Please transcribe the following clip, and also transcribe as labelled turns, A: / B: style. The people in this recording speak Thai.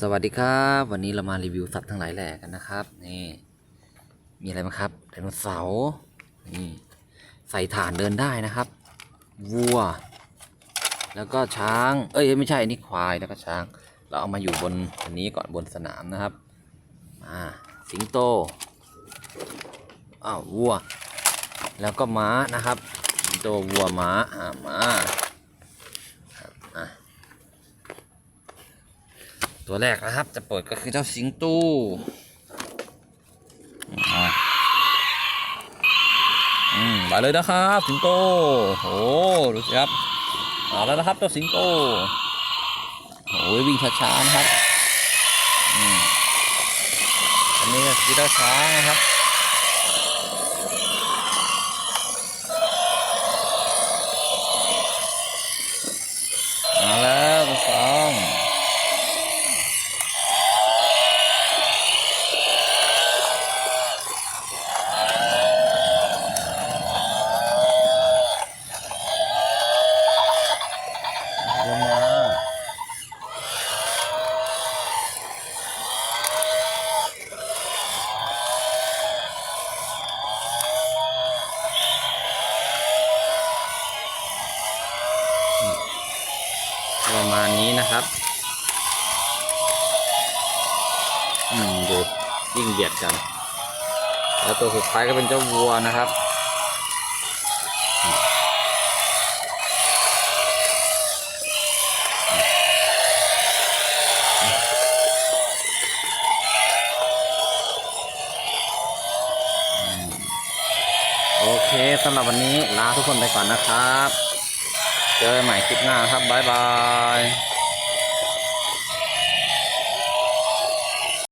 A: สวัสดีครับ วันนี้เรามารีวิวสัตว์ทั้งหลายแหล่กันนะครับนี่มีอะไรบ้างครับไดโนเสาร์นี่ใส่ฐานเดินได้นะครับ วัว แล้วก็ช้าง เอ้ยไม่ใช่อันนี้ควายแล้วก็ช้าง เราเอามาอยู่บนอันนี้ก่อนบนสนามนะครับอ่าสิงโตอ้าววัว แล้วก็ม้านะครับสิงโตวัวม้าอ่าม้าครับอะ ตัวแรกนะครับ จะเปิดก็คือเจ้าสิงตู้อืมไปเลยนะครับสิงโตโอ้ดูสิครับเอาแล้วนะครับเจ้าสิงโตโอ้ยวิ่งช้าๆนะครับ อืมอันนี้ก็คือเจ้าช้างนะครับมาแล้วตัวสอง ลงมา ประมาณนี้นะครับอืมดูยิ่งเบียดกัน แล้วตัวสุดท้ายก็เป็นเจ้าวัวนะครับโอเคสำหรับวันนี้ลาทุกคนไปก่อนนะครับ เจอกันใหม่คลิปหน้าครับบ๊ายบาย